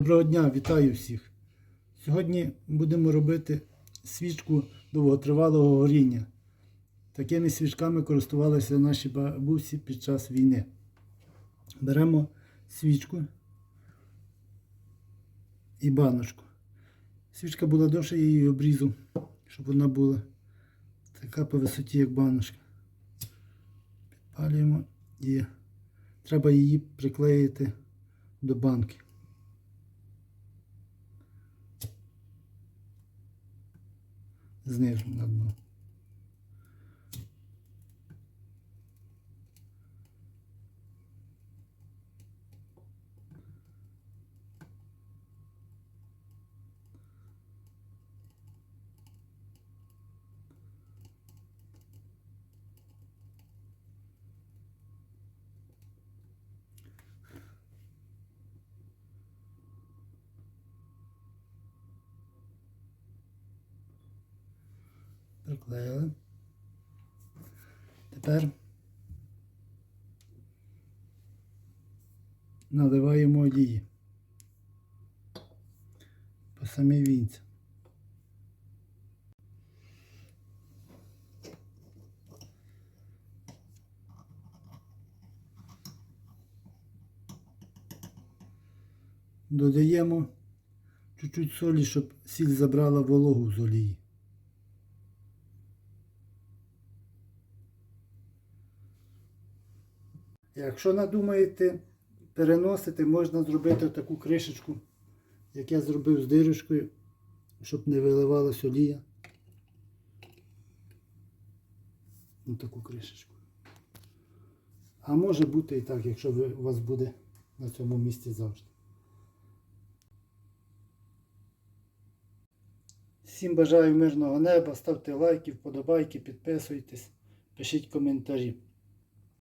Доброго дня, вітаю всіх. Сьогодні будемо робити свічку довготривалого горіння. Такими свічками користувалися наші бабусі під час війни. Беремо свічку і баночку. Свічка була довша, я її обрізу, щоб вона була така по висоті, як баночка. Підпалюємо і треба її приклеїти до банки. Знизу на дно. Приклеїли. Тепер наливаємо олії по самій вінці. Додаємо чуть-чуть солі, щоб сіль забрала вологу з олії. Якщо надумаєте переносити, можна зробити таку кришечку, як я зробив з дирочкою, щоб не виливалась олія. Ось таку кришечку. А може бути і так, якщо ви, у вас буде на цьому місці завжди. Всім бажаю мирного неба, ставте лайки, вподобайки, підписуйтесь, пишіть коментарі.